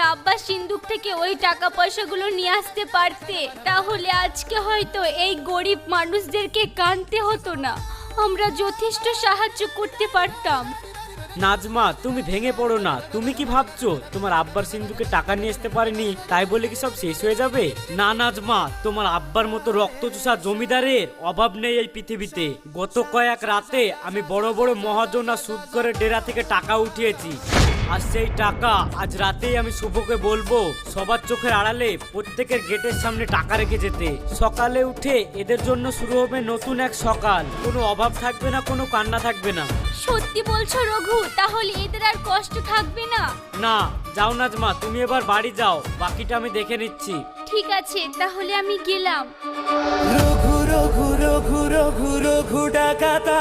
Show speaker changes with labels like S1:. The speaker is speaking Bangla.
S1: আব্বা সিন্ধুক থেকে ওই টাকা পয়সাগুলো নিয়ে আসতে পারতে, তাহলে আজকে হয়তো এই গরিব মানুষদেরকে কানতে হতো না। আমরা যথেষ্ট সাহায্য করতে পারতাম।
S2: নাজমা, তুমি ভেঙে পড়ো না। তুমি কি ভাবছ, তোমার আব্বার সিন্ধুকে টাকা নিয়ে আসতে পারেনি, তাই বলে কি সব শেষ হয়ে যাবে? না নাজমা, তোমার আব্বার মতো রক্তচোষা জমিদারের অভাব নেই এই পৃথিবীতে। গত কয়েক রাতে আমি বড় বড় মহাজন সুদ করে ডেরা থেকে টাকা উঠিয়েছি। আর সেই টাকা আজ রাতেই আমি শুভকে বলব, সবার চোখের আড়ালে প্রত্যেকের গেটের সামনে টাকা রেখে যেতে। সকালে উঠে এদের জন্য শুরু হবে নতুন এক সকাল। কোনো অভাব থাকবে না, কোনো কান্না থাকবে না।
S1: সত্যি বলছো রঘু তাহলে এদের আর কষ্ট থাকবে না?
S2: না যাও নাজমা তুমি এবার বাড়ি যাও বাকিটা আমি দেখে নিচ্ছি।
S1: ঠিক আছে তাহলে আমি গেলাম।
S3: রঘু রঘু রঘু রঘু রঘু ডাকাতা